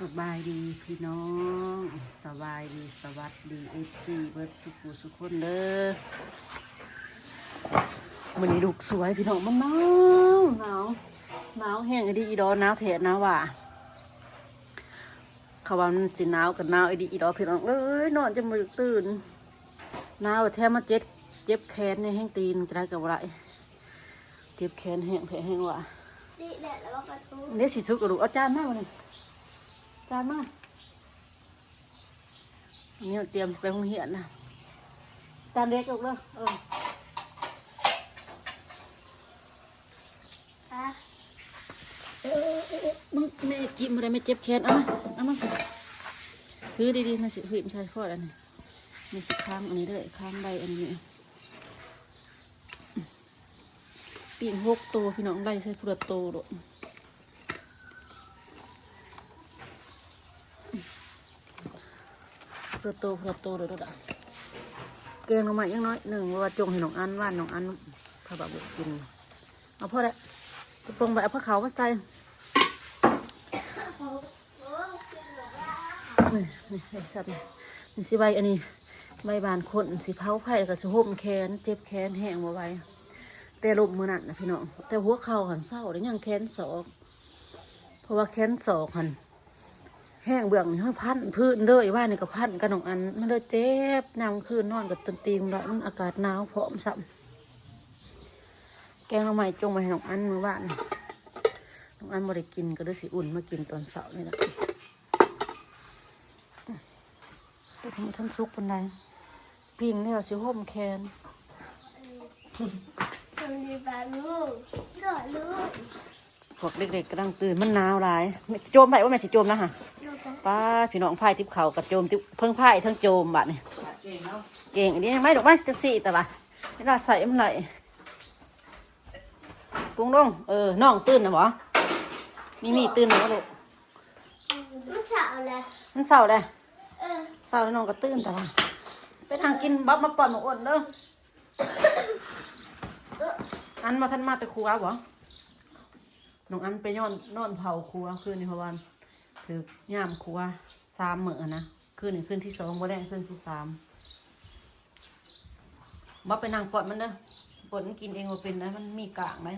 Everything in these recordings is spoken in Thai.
สบายดีพี่น้อง สบายดีสวัสดีเอฟซีเบิร์ดสุขุสุขคนเด้อมันนี้ลูกสวยพี่น้องมันหนาวหนาวหนาวแห้งไอ้ดีอีดอหนาวแถะหนาวว่ะเขาว่ามันสิหนาวกับหนาวไอ้ดีอีดอพี่น้องเอ้ยนอนจะมือตื่นหนาวแท้มาเจ็บเจ็บแขนในแห้งตีนจะได้กับไรเจ็บแขนแห้งแผลแห้งว่ะสิแดดแล้วก็ประตูเดี๋ยวสิสุกกระดูกเอาจานมาวันนี้ จานมาอันนี้เตรียมไปห้องเหียนนะจานเล็กออกเลยเออเออเออมึงไม่จิ้มอะไรไม่เจ็บแขนเอามาเอามาถือดีๆมาสิถือไม่ใช่ข้ออันนี้มีสิค้างอันนี้ด้วยค้างใบอันนี้ปีงหกตัวพี่น้องไล่ใส่พุระโตดอก พุระโตพุระโตเลยดอกเกงลงมายังน้อยหนึ่งว่าจงให้น้องอันว่านน้องอันพระบาบุกิน เอาพ่อละกระโปรงใบเอาผ้าขามาใส่นี่นี่สับนี่นี่สิใบอันนี้ใบบานคนสิเผาไผ่กับสิห่มแขนเจ็บแขนแห้งมาไว้ แต่ลมมือนั่นนะพี่น้องแต่หัวเข่าหันเศร้าได้ยังแขนศอกเพราะว่าแขนศอกหัน แห้งเบื้องนี่ให้พันพื้นเลยว่านี่ก็พันกันน้องอัน มันเลยเจ็บนำคืนนอนกับตันตีมแล้วมันอากาศหนาวพร้อมสับแกงเราใหม่จงมาให้น้องอันมือว่านน้องอันบ่ได้กินก็เลยสิอุ่นมากินตอนเสาร์นี่แหละแต่ทำไมท่านซุกปันใดปิงเนี่ยสิห่มแคนคนดีบาลูกกอดลูกพวกเด็กๆกำลังตื่นมันหนาวหลายแม่สิโจมไปว่าแม่สิโจมนะฮะลูกกัน ป้าพี่น้องพายทิพเขากับโจมทิพเพิ่งพายทั้งโจมบัดนี่เก่งอันนี้ยังไม่ดอกไม้จังสี่แต่ว่าเวลาใส่มันไหลกุ้งลงเออน้องตื่นนะบ่มีมีตื่นนะบ่ลูกไม่เฉาเลยมันเศร้าเลยเออเศร้าแล้วน้องก็ตื่นแต่ว่าไปทางกินบ๊อบมาป่อนหมาอ้นเด้ออันมาท่านมาแต่ครัวบ่น้องอันไปย้อนนอนเผาครัวคืนนี้เพราะว่า คือย่ามครัวสามเหมือนะคืนนี้คืนที่สองบ่ได้คืนที่สามบ่ไปนั่งปอดมันเด้อปอดมันกินเองบ่าเป็นนะมันมีกลางไหม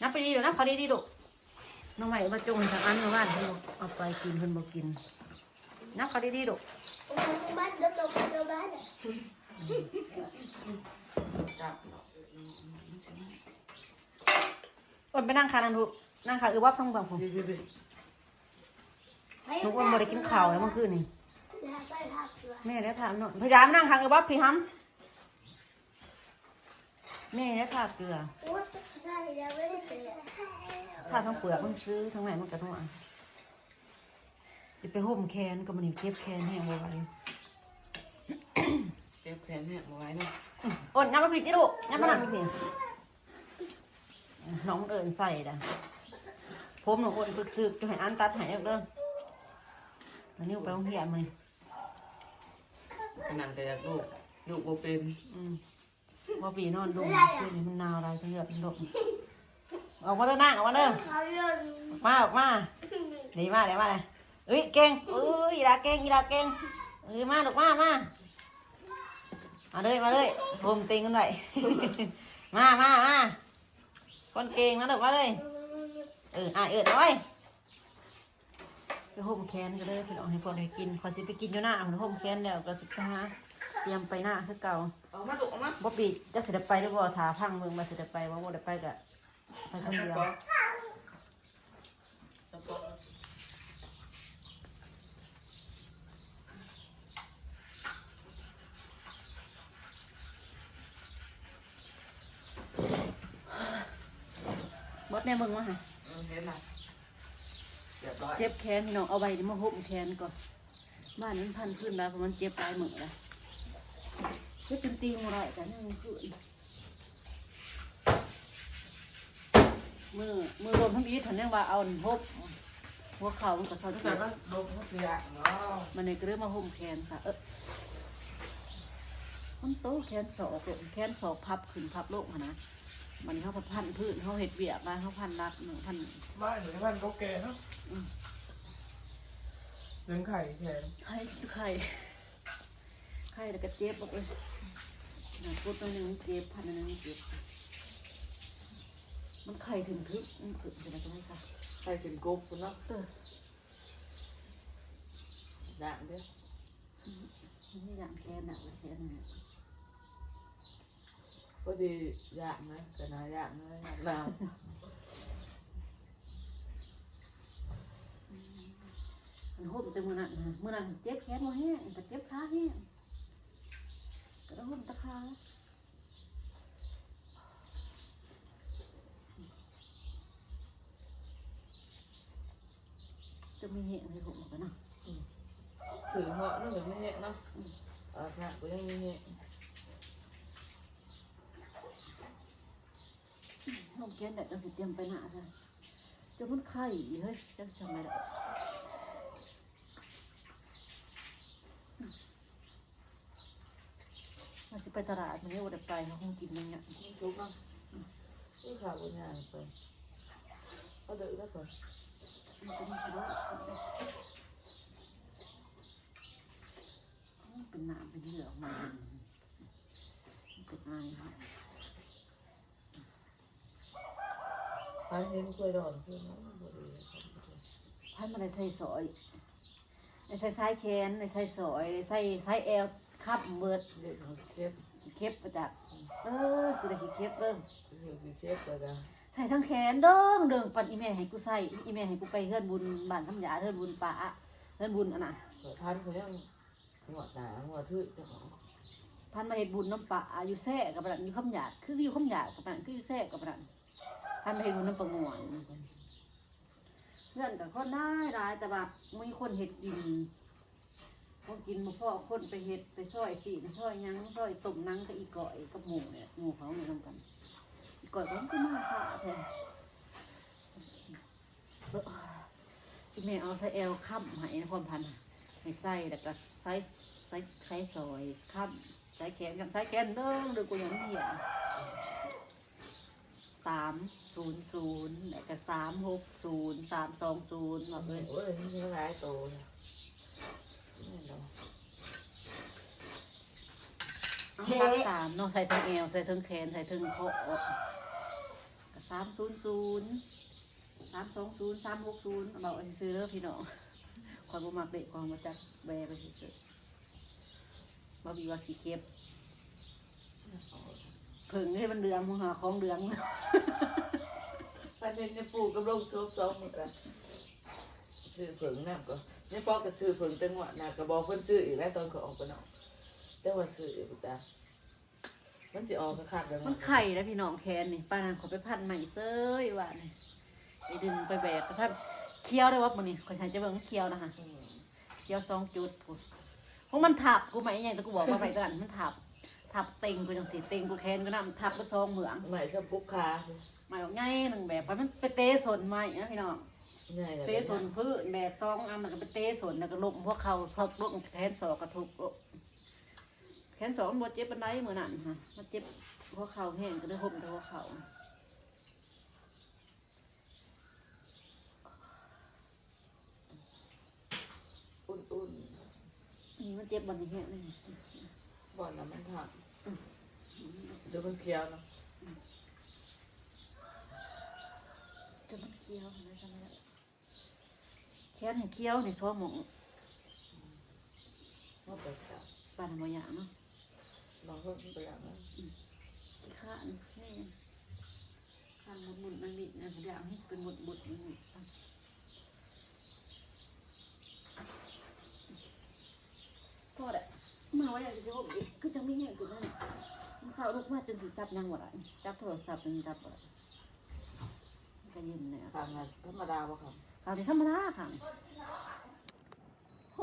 นับไปดีเดี๋ยวนะขอดีดีๆลูกน้องใหม่มาจงทางอันมาบ้านเพิ่นบ่เอาไปกินเพิ่นบ่กินนับขอดีดีๆลูกบ้านเดินลงไปเดินบ้านอะอ้นไปนั่งคานันลูนั่งคาเออวับทั้งฝั่งผม น้องอ้นบ่ได้กินข้าวแล้วเมื่อคืนนี่แล้วไปพักด้วยแม่ได้ถามหน่อยพยายามนั่งคางเออวับพี่ฮัมแม่ได้ถาดเกลือโอ้ยใช่ยังไม่ได้เสร็จถาดทั้งเปลือกมันซื้อทั้งไหนมันกระทั้งอันสิไปห่มแคนก็มันนี่เก็บแคนแห้งบ่ไหวเก็บแขนเนี่ยมาไว้เนาะอ้นยับมาผิดที่ลูกยับมานั่งผิดน้องเอิญใส่ด่ะผมหนูอ้นฝึกซึกจะให้อันตัดให้เอาเด้อ อันนี้ไปโรงเรียนมานี่ขนาดแต่อยากลูกลูกโบเป็นอืมว่าปีนอนดูคืนนี้มันหนาวอะไรทั้งเลือดทั้งดกออกมาเด้อนั่งออกมาเด้อเขาเดินมาออกมาดีมากเลยมาเลยเอ้ยเก่งเอ้ยอีดาเก่งอีดาเก่งเอ้ยมาลูกมามามาเลยมาเลยผมติงกันหน่อยมามามาคนเก่งนะลูกมาเลยเอออะเออเอาไว้ไป ห่มแคนก็เลยพี่น้องให้พอได้กินขอสิไปกินอยู่หน้าผมห่มแคนแล้วก็สิไปหาเตรียมไปหน้าคือเก่าเอามาลูกเอามาบ่ปีจะเสได็จไปหรือบ่ถาพังเมืองมาเสได็จไปว่าบ่ได้ไปกะไปคนเดียวตะปองบดแน่เมืองมาหาเออเห็นละ เรียบร้อยเจ็บแขนพี่น้องเอาใบนี้มาห่มแขนก่อนบ้านนี้มันพันขึ้นแล้วเพราะมันเจ็บปลายมือแล้วเจ็บเป็นตีงอะไรแต่นี่มันขึ้นมือมือรวมทั้งอีทถันยังว่าเอาหบหัวเข่ามันกับเขาทุกอแต่ย่างก็ลงทุกอย่างเนาะมันในกระเรื่องมาห่มแขนค่ะเออมันโตแขนศอกลงแขนศอกพับขึ้นพับลงอะนะ มันเขาพันพื้นเขาเห็ดเบียบมาเขาพันรักหนึ่งพันบ้านหรือบ้านก็แก่เนาะนึ่งไข่แทนไข่ไข่ไข่แล้วก็เจ็บออกเลยนะพูดตัวหนึ่งเจ็บพันอันหนึงเจ็บมันไข่ถึงทึบมันถึงจะได้ก็ไม่ค่ะไข่เป็นกบคุณเนาะเออด่างเด้อมันไม่อย่างแค่หนักเลยแค่นั้น พอดีอยากนะแต่นายอยากนะอยากดาวมันโหดแต่มือนั้นนะมือนั้นเจ็บแขนมา กูยังไม่เห็นน้องแกนแดดจังสิเตรียมไปหนาเลยจะมันไข่เฮ้ยจะทำไมล่ะมันจะไปตลาดมันนี้วันไปเขาคงกินมันเนี่ยทุกเนาะนี่ข่าวกูยังไปก็เดือดแล้วก่อนมันจะมีกิโลเป็นหนามเป็นเหลืองมาเป็นไอ พันเห็นกล้วยดอนคือเนาะบ่ดีพันมาในใส่ซอยในใส่ซ้ายแขนในใส่ซอยในใส่ซ้ายเอวคับเบิดเด็กเขาเก็บขี้เข็บประจักเออสิได้ขี้เข็บเริ่มเด็กสิเก็บก็ได้ใส่ทั้งแขนเด้งเด้งปันอีแม่ให้กูใส่อีแม่ให้กูไปเฮือนบุญบ้านคำหยาเฮือนบุญป่าเฮือนบุญอันน่ะพันเขายังหัวหนาหัวทื่อจะของพันมาเฮ็ดบุญน้ำป่าอยู่แท้กับปะนันอยู่คำหยาดคืออยู่คำหยาดกับปะนันคืออยู่แท้กับปะนัน พันมาเฮ็ดบุญน้ำประงวนเพื่อนกับคนได้ร้ายแต่ว่ามีคนเฮ็ดกินคนกินมาพ่อคนไปเฮ็ดไปซอยสีไปซอยยังซอยต้มนังกับอีก่อยกับหมูเนี่ยหมูเขาเนี่ยทำกันอีก่อยก็มันก็มาสาแท้ที่แม่เอาใส่เอลค้ำให้นความพันธ์ให้ใส่แล้วก็ใส่ใส่ใส่ซอยค้ำใส่แขนกับใส่แขนเด้งหรือกูยังเหี้ย สามศูนย์ศูนย์แล้วก็สามหกศูนย์สามสองศูนย์แบบเลยโอ้ยนี่หลายโตนะนี่เนาะเอาพักสามเนาะใส่ทั้งเอวใส่ทั้งแขนใส่ทั้งคอก็สามศูนย์ศูนย์สามสองศูนย์สามหกศูนย์เอาไปซื้อเด้อพี่น้องความบ่มักเด็กความมาจักแบไปซื้อๆบ่มีว่าขี้เก็บ ผึ่งให้มันเดืองมึงหาของเดืองพันเป็นในปูกับลงโซ่ซ้อมเหมือนกันซื้อผงน้ำก็ในปอกก็ซื้อผงจังหวะน่ะก็บอกเพิ่นซื้ออีกแล้วตอนเขาออกไปเนาะแต่ว่าซื้ออีกจ้ะมันสิออกก็ขาดแล้วมันไข่แล้วพี่น้องแคนนี่ป้านางขอไปพันใหม่เซ้ยว่านี่ไปดึงไปแบกไปพันเคี้ยวได้ว่ามันนี่ขอใช้จะเบิ่งเคี้ยวนะคะเคี้ยวสองจุดพูดเพราะมันทับกูไหมยังแต่กูบอกว่าไปกันมันทับ ทับเต็งกูจังสีเต็งกูแคนก็นำทับก็ซองเหมืองใหม่ชอบปุ๊กคาหมายว่าง่ายหนึ่งแบบไปมันไปเตะสนใหม่นะพี่น้องง่ายเลยเตะสนพื้นแบบซองอันแล้วก็ไปเตะสนแล้วก็ลมพวกเขาชอบลมแขนสอกกระทุบลมแขนสองมันบ่เจ็บปันไดเหมือนนั่นค่ะมันเจ็บพวกเขาแห้งก็เลยห่มแต่พวกเขาอุ่นนี่มันเจ็บบันนี้แห้งเลย ๆบ่อนน้ำมันถักเดี๋ยวมันเคี้ยวเนาะจะมันเคี้ยวนะจ๊ะแม่แขนให้เคี้ยวในท้องหมองว่าไปจับปั่นมาอย่างเนาะบางคนไปอย่างนั้นขี้ข้านนี่ข้านหมุนหมุนนั่นนี่นะทุกอย่างให้เป็นหมุดหมุดหมุดก็ได้ มาว่าอยากจะห่มอีกคือจะไม่แห้งจุดนั้นมันเศร้าลูกมาจนสิจับยังหมดอะจับโทรศัพท์จนจับหมดก็ยืนเนี่ยทางงานธรรมดาบ่ครับเอาที่ธรรมดาค่ะ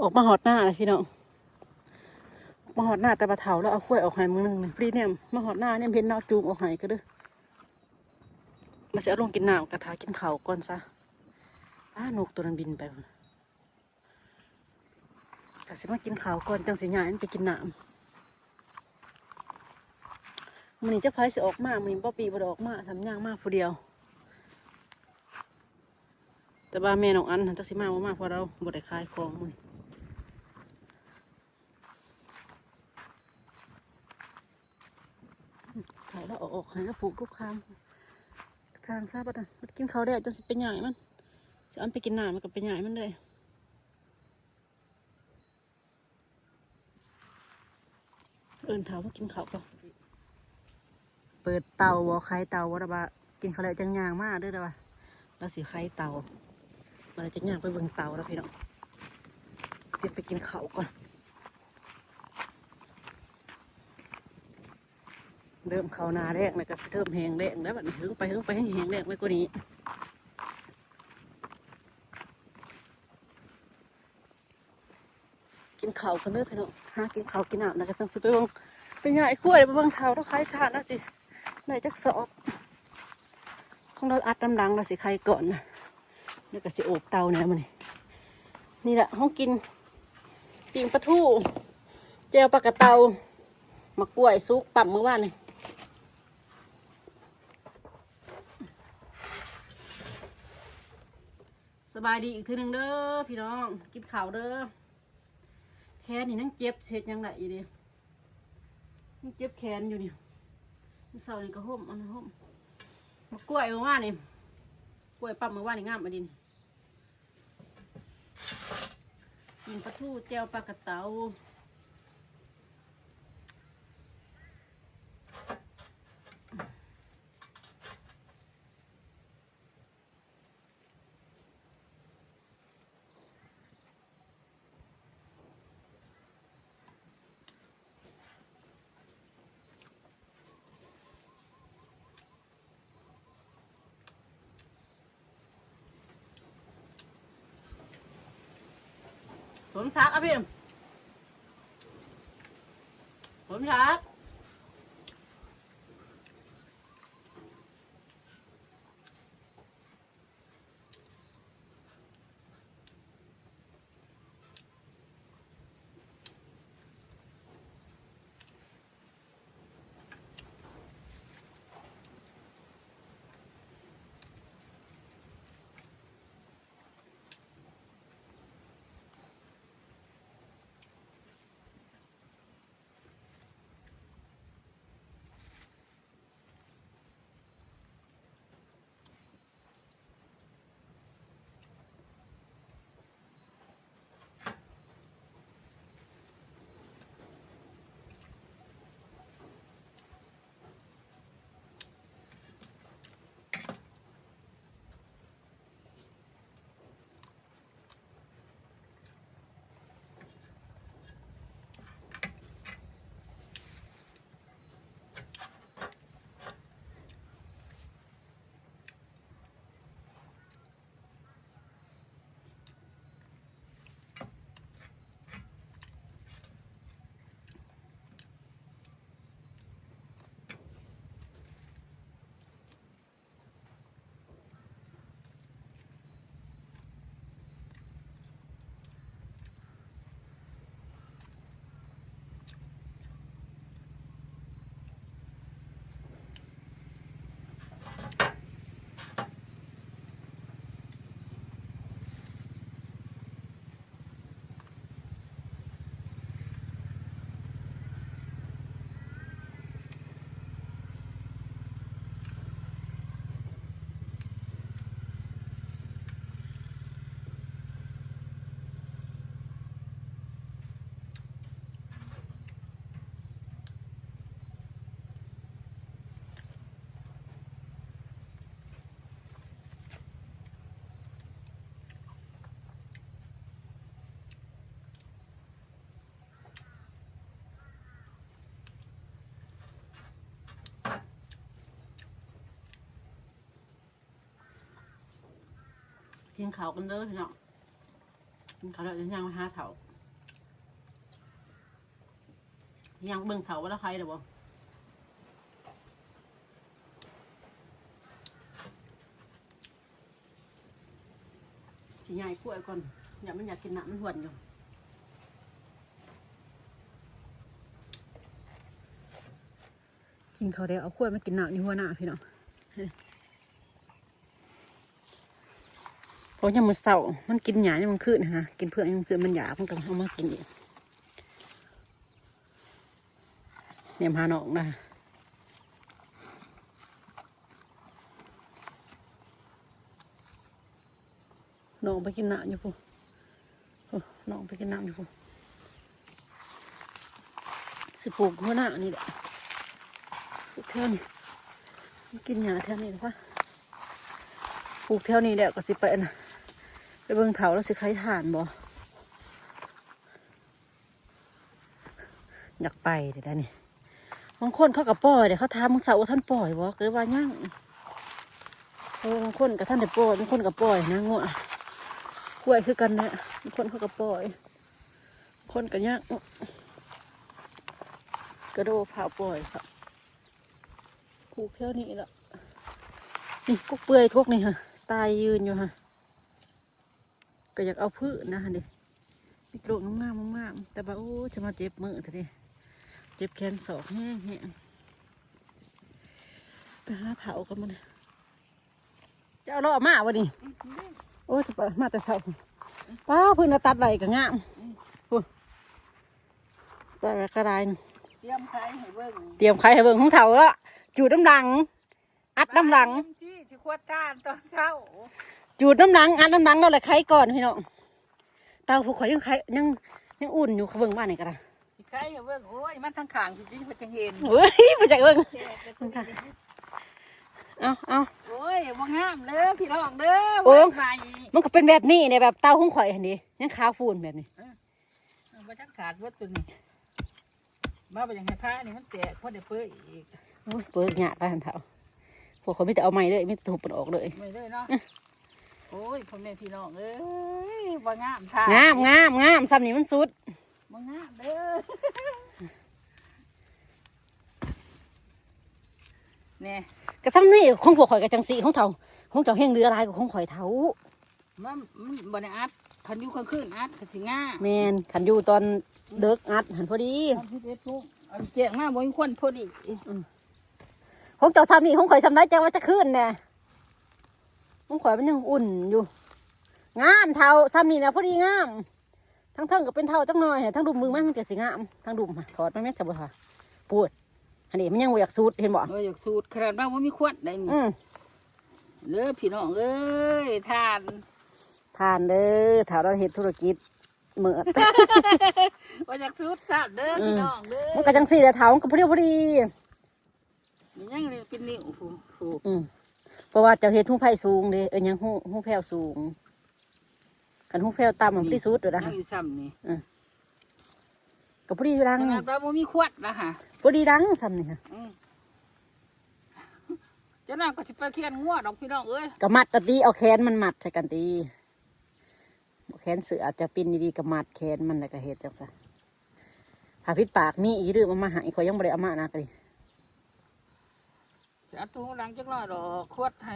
ออกมาหอดหน้าเลยพี่น้องมาหอดหน้าแต่ปลาเถาแล้วเอาข้วยออกหายมือหนึ่งนี่พรีเนี่ยมาหอดหน้าเนี่ยเห็นเนาจูงออกหายก็ด้อมาจะเอาลงกินน้ำกระทากินเขาก่อนซะอ้านกตัวนั้นบินไป ก็สิมากินข้าวก่อนจังสิยายไปกินน้ำมันนี่จะพายสิออกมากมันนี่ป้อปีบ่ดออกมากทำยางมากผู้เดียว แต่บ้าแม่น้องอันจังสิมาบ่มากพอเราบดได้คลายของมันขายแล้วออกให้ก็ปลูกกุ๊กคามทางซาบะตันมันกินข้าวได้จังสิไปใหญ่มันจะอันไปกินน้ำมันก็ไปใหญ่มันเลย เอินเท้ามากินข้าวก่อนเปิดเตาบ่ไข่เตาบ่ระบากินข้าวแล้วจังยางมากเด้อระบาแล้วสิไข่เตามันจะย่างไปเบิ่งเตาแล้วพี่น้องเดี๋ยวไปกินข้าวก่อนเริ่มเข้านาแรกนะก็เริ่มแหงแรงแล้วบัดนี้หึงไปหึงไปแหงแรงไปกว่านี้ ขาวกันเด้อพี่น้องหากินข้าวกินน้ำนะก็ต้องสิไปบังไปใหญ่ขั้วไปบังเท้าต้องคล้ายทานแล้วสิไหนจักสอบของเราอัดน้ำดังเราสิใครก่อนนะแล้วก็สิโอบเตาเนี่ยมันนี่นี่แหละห้องกินปิงปลาทูเจลปลากระเตามะกล้วยซุกปั่มเมื่อวานนี่สบายดีอีกทีหนึ่งเด้อพี่น้อง กินข้าวเด้อ แขนนี่นั่งเจ็บเช็ดยังไงอยู่ดินั่งเจ็บแขนอยู่นี่เสาร์นี่ก็ห่มอันห่มมากล้วยเมื่อวานนี่กล้วยปั๊มเมื่อวานนี่งามมาดินกินปลาทูแจวปลากระเตา ผมชักอะพี่ผมชัก กินข้าวกันเด้อพี่น้องกินข้าวแล้วจะย่างมาหาเถาย่างเบิ่งเถาว่าแล้วใครเด้อบ่สิใหญ่กล้วยก่อนอย่ามันอยากกินน้ำมันหวนอยู่กินเขาวเดียวเอากล้วยมากินน้ำอยู่หัวหน้าพี่น้อง เพราะยังมันเศร้ามันกินหยายังมันขึ้นนะกินเพื่อนยังมันขึ้นมันหยามันกำลังเอามากินอีกเนี่ยพาน้องนะน้องไปกินน้ำอยู่ปุ๊น้องไปกินน้ำอยู่ปุ๊สิปลูกหัวหน้านี่แหละเท่านี้กินหยาเท่านี้ปะาปลูกเท่านี้แหละก็สิไปนะ ไปเบิ่งเถาแล้วสิใครทานบ่อยากไปเดี๋ยวนี่บางคนเขาก็ปล่อยเดี๋ยวเขาทำมึงเสาวท่านปล่อยบ่หรือว่าย่างเออบางคนกับท่านได้ปล่อยบางคนก็ปล่อยนะงัวกล้วยคือกันเนี่ยบางคนเขาก็ปล่อย คนก็ย่างกระโดดผ่าปล่อยครับผูกแค่นี้ละนี่กุ๊กเปื่อยทุกนี่ฮะตายยืนอยู่ฮะ ก็อยากเอาพืชนะฮะดิมีโกรกงามๆงามๆแต่ว่าโอ้จะมาเจ็บมือทีนี้เจ็บแขนศอกแห้งแห้งไปหาเถากันมันจะเอาล่อมาวะนี่โอ้จะไปมาแต่เช้าป้าเพื้นเอาตัดไหลก็งามโอ้แต่กระไดนี่เตรียมใครให้เบิ่งเตรียมไข่ให้เบิ่งของเถาละจูดน้ำหลัง อัดน้ำหลังที่สิขวดทานตอนเช้า จูดน้ำหลังอัดน้ำหลังแล้วแหละไข่ก่อนพี่น้องเตาผูกข่อยยังไข่ยังยังอุ่นอยู่เขาเบิ่งบ้านนี่ก็ได้สิใครให้เบิ่งโอ้ยมันทั้งขางจริงๆเพิ่นจังเห็นเฮ้ยมาจากเบิ่งแก่ไปตัวนี้เอาเอาโอ้ยบ่งามเด้อพี่น้องเด้อโอ้ไว้ใหม่มันก็เป็นแบบนี้เนี่ยแบบเตาของข่อยหันดียังขาวฟูนแบบนี้บ่จังขาดเบิดตัวนี้มาไปยังให้พระนี่มันแตกพอได้เปื้อยอีกโอ้ยเปิดหยาดได้หันเถาพวกเขาไม่แต่เอาไม้เลยไม่ถูกปนออกเลยไม่เลยเนาะ โอ้ยพ่อแม่พี่น้องเอ้ยบ่งามท่างามงามงามซ้ำนี่มันสุดบ่งามเด้อเนี่ยก็ซ้ำนี่ของพวกข่อยกับจังสีของเถาของเจ้าแห้งเรือลายกับของข่อยเถามันมันบ่ได้อัดคันอยู่กลางคืนอัดก็สิง่าแมนขันอยู่ตอนเด็กอัดหันพอดีตอนที่เฟซบุ๊กอันแจ้งมาบ่มีคนพอดีของเจ้าซ้ำนี่ของข่อยซ้ำได้จังว่าจะขึ้นแน่ ของข่อยมันยังอุ่นอยู่ งามเท่าซ้ำนี่นะพอดีงาม ทั้งเทิงก็เป็นเท่าจังหน่อยทั้งดุมมือมันมันก็สิงามทั้งดุมอะถอดมันแม่จะบ่ค่ะปวดอันนี้มันยังบ่อยากสูดเห็นบ่เอออยากสูตรขนาดว่าบ่มีขวดได้นี่อืมเด้อพี่น้องเอ้ยทานทานเด้อถ้าเราเฮ็ดธุรกิจเหมือดว่าอยากสูตรซับเด้อพี่น้องเด้อมันก็จังสี่แหละเท่ามันก็พอดีพอดีมันยังนี่เป็นนิ้วผู้ผู้อืม เพราะว่าเจ้าเฮ็ดหูไผ่สูงเด้เอ้ยยังหูหูแผ่วสูงกันหูแผ่วต่ำมันพอดีสุดอยู่นะยังอยู่ซ้ำนี่ก็พอดีดังขนาดว่าบ่มีขวดนะฮะพอดีดังซ้ำนี่ค่ะอืมเจ้าน้าก็สิไปเคียนงัวดอกพี่น้องเอ้ยก็มัดตะตีเอาแขนมันมัดใส่กันตีเอาแขนเสืออาจจะปินดีๆก็มัดแขนมันแล้วก็เฮ็ดจังซะหาพิษปากมีอีเรื่องมันมาหาอีกข่อยยังบ่ได้เอามานะก็ดิ จะเอาตู้หลังจักหน่อยดอกขวดให้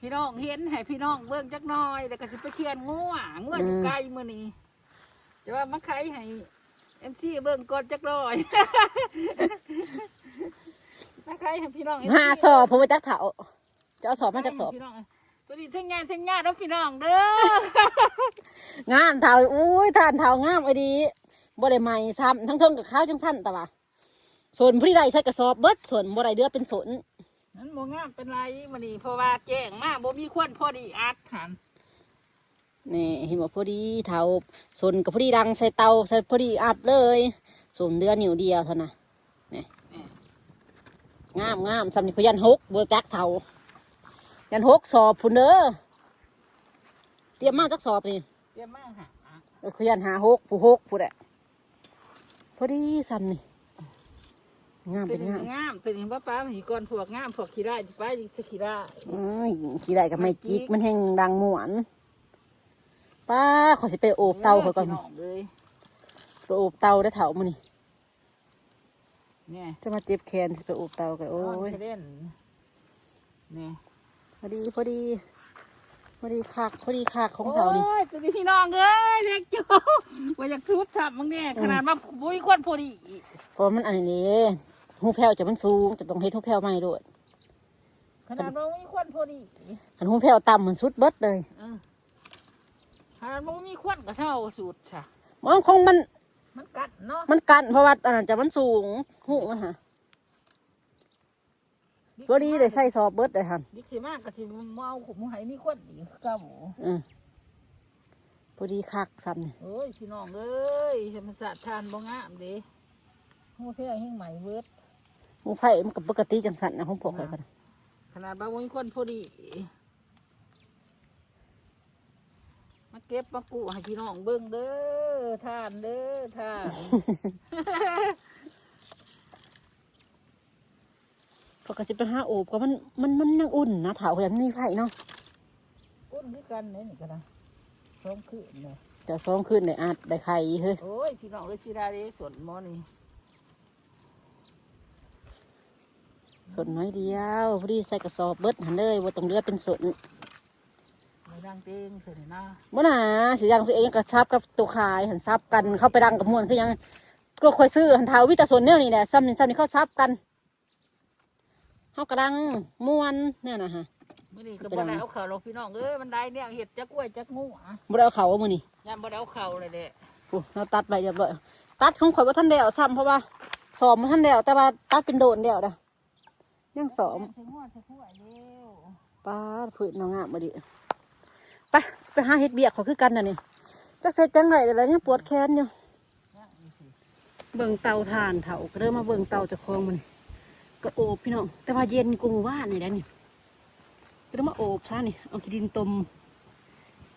พี่น้องเห็นให้พี่น้องเบิ่งจักหน่อยแล้วก็สิไปเคียนงัวงัวอยู่ไกลมื้อนี้จะว่ามาไขให้ MC เบิ่งก่อนจักหน่อยมาไขให้พี่น้อง MC หาสอบผมไปจักเถาจะเอาสอบมาจากสอบ พี่น้องตัวนี้ทั้งงานทั้งงานแล้วพี่น้องเด้องามเถาอุ้ยทานเถางามไอ้ดีบ่ได้ใหม่ซ้ำทั้งเทิงกับข้าวจังสั้นแต่ว่าส่วนผู้ที่ได้ใช้กระสอบเบิดส่วนบ่ได้เดือเป็นสน นั้นบ่งามเป็นไรมื้อนี้เพราะว่าแจ้งมาบ่มีควนพอดีอัดหันนี่เห็นว่าพอดีเถาส่วนกับพอดีดังใส่เตาใส่พอดีอับเลยส่วนเดือนิ้วเดียวเท่านั้นนี่งามงามซ้ำนี่เขายันหกบัจักเถายันหกสอบพุ่นเด้อเตรียมมาจักสอบนี่เยี่ยมมากค่ะเออเขายันหาหกผู้หกผู้แหละพอดีซ้ำนี่ งามตัวเป็นนี้งามงามตัวนี้ป้าป้าหีก่อนพวกงามพวกขี้ได้ไปสิขี้ได้อ้ายขี่ได้กับไม่จิกมันแห้งดังหมวน ป้าขอสิไปโอบเตาเขาก่อนพี่น้องเลยไปโอบเตาได้อเถามานี่เนี่ยจะมาเจ็บแขนสิไปโอบเตากันโอ้ยเล่นเนี่ยพอดีพอดีพอดีคักพอดีคักของเถานี่ โอ้ยตัวนี้พี่น้องเอ้ยเด็กโจ้ว่าอยากทุบทับมึงเนี่ยขนาดว่าบุ้ยควนพอดี เพราะมันอันนี้ หูแผ่วจะมันสูงจะต้องเฮ็ดหูแผ่วใหม่ด้วยขนาดว่าบุ้ยควนพอดีคันหูแผ่วต่ำมันสุดเบิดเลยเออขนาดว่ามีควนก็เท่าสูตรค่ะมันคงมัน มันกัดเนาะมันกันเพราะว่าอันนั้นจะมันสูงหูมันฮะพอดีเลยใส่ซอบเบิดเลยฮันดิกสิมากก็สิเมาขุมไหมีควนอีกเก้าหมูอืมอดีคักซ้ำนี่โอ้ย พี่น้องเอ้ยธรรมศาสตร์ทานบ่งามเด้หัวเพียงแห้งใหม่เวิร์ด หมูไผ่มันกับปกติจังสันนะของพวกข่อยกันขนาดบางวันคนพอดีมาเก็บมากูให้พี่น้องเบิ่งเด้อทานเด้อทานปกติไปหาโอบก็มันมันมันยังอุ่นนะถาวแบบมีไผ่เนาะก้นคือกันเนี่ยนี่ก็ได้สองคืนเลยจะซ้องขึ้นได้อาจได้ไข่เฮ้ยโอ้ยพี่น้องเอ้ยสิดาเด้สวนหมอนี่ สนน้อยเดียวพอดีใส่กระสอบเบิดหันเลยว่าต้องเลือเป็นสนไม่ดังเต้งเสร็จนะบ่น่าสิยังตัวเองก็ซับกับตัวขายหันซับกันเข้าไปดังกับมวนคือยังก็คอยซื้อหันเท้าวิตาสนเนี่ยนี่แหละซ้ำนี่ซ้ำนี่เข้าซับกันเฮากระดังม่วนเนี่ยนะฮะมื่อนี้ก็บ่ได้เอาเข่าหรอกพี่น้องเอ้ยมันได้เนี่ยเห็ดจักกล้วยจักงูอะบ่ได้เอาเขาว่ามื้อนี้ยามบ่ได้เอาเข่าเลยเด้โอ้เราตัดไปอย่าบ่ตัดของข่อยว่าท่านเดียวซ้ำเพราะว่าสอมมาท่านเดียวแต่ว่าตัดเป็นโดนเดียวนะ ยังสอมใส่หัวใส่หัวเร็วป้าดผืนน้องงามมาดิไปไปหาเฮ็ดเบียกเขาคือกันน่ะนี่จะเสร็จจังไรเดี๋ยวนี้ปวดแขนอยู่เนี่ยนี่สิเบิ่งเตาถ่านเถาก็เริ่มมาเบิ่งเตาเจะคลองมันก็โอบพี่น้องแต่ว่าเย็นกูหมู่บ้านนี่แหละนี่ก็ต้องมาโอบซะนี่เอาขี้ดินตม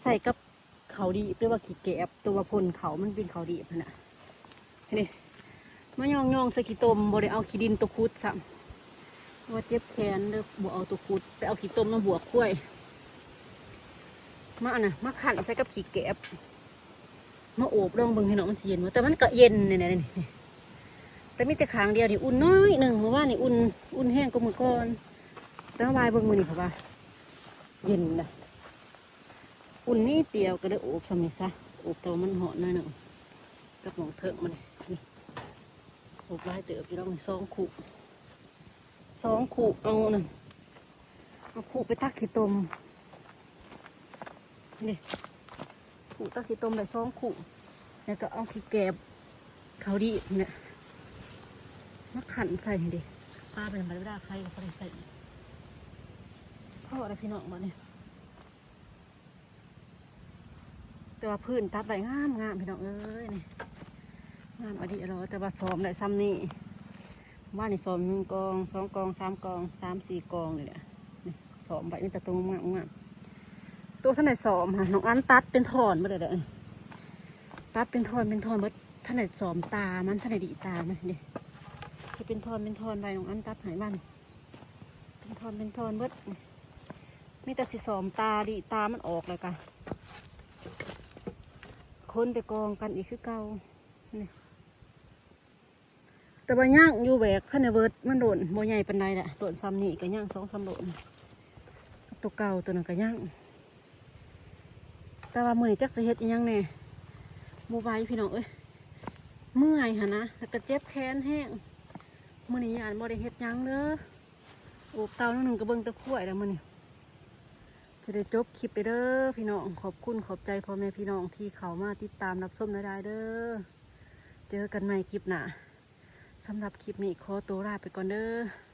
ใส่กับเขาวดีหรือว่าขี้แกบตัวพลเขามันเป็นเขาวดีพะน่ะนี่มายองยองๆใส่ขี้ตมบ่ได้เอาขี้ดินตัวคุดซ้ำ ว่าเจ็บแขนเด้อบ่เอาตัวคุดไปเอาขี้ต้มมาบวกกล้วย มาอันน่ะมาขันใส่กับขี้แกบมาโอบลองเบิ่งให้น้องมันเย็นวะแต่มันก็เย็นเนี่นี่นี่แต่มีแต่ขางเดียวนี่อุ่นน้อยหนึ่งเพราะว่านี่อุ่นอุ่นแห้งกว่ามือก่อนแต่ว่าบายเบิ่งมือนี่เพราะว่า เย็นนะอุ่นนี่เตียวก็เลยโอบสมิซะโอบตัวมันเหาะหน่อยหนึ่งกับหมองเถิงมันนี่โอบไล่เติบพี่น้องนี่สองขู่ สองขู่เอาหนึ่งเอาขู่ไปตักขี้ตมนี่ขู่ตักขี้ตมได้สองขู่แล้วก็เอาขี้แกบเขาดีเนี่ยมาขันใส่ให้ดิป้าเป็นธรรดาใครก็ไม่ได้ใส่พ่ออะไรพี่น้องมาเนี่ยแต่ว่าพื้นตัดใบงามงามพี่น้องเอ้ยนี่งามอดีอร่อยแต่ว่าซ้อมได้ซ้ำนี่ ว่านี่ซ้อมหนึ่งกองสองกองสามกองสามสี่กองเลยเนี่ยนี่ซ้อมใบนี่แต่ตัวงามงามตัวท่านไหนซ้อมค่ะน้องอันตัดเป็นถอนมาเลยเด้อตัดเป็นถอนเป็นถอนเบิดท่านไหนซ้อมตามันท่านไหนดีตามันนี่จะเป็นทอนเป็นทอนใบของอันตัดหายบ้านเป็นทอนเป็นทอนเบิดมีแต่สิสอมตาดิตามันออกเลยกะคนไปกองกันอีกคือเก่านี่ แต่ว่าย่างอยู่แหวกขั้นในเบิดมันโดนโมใหญ่ปันใดแหละโดนซ้ำนี่ก็ย่างสองสามโดนตัวเก่าตัวนั้นก็ย่างแต่ว่ามือนี่จักสิเฮ็ดยังแน่โมบายพี่น้องเอ้ยเมื่อยหะนะแล้วก็เจ็บแขนแห้งมื่อนี้อ่านบ่ได้เฮ็ดยังเด้อโอบเตาหนึ่งกระเบื้องตะข่วยแล้วมื่อนี้จะได้จบคลิปไปเด้อพี่น้องขอบคุณขอบใจพ่อแม่พี่น้องที่เขามาติดตามรับชมได้เด้อเจอกันใหม่คลิปหน้า สำหรับคลิปนี้ขอตัวลาไปก่อนเด้อ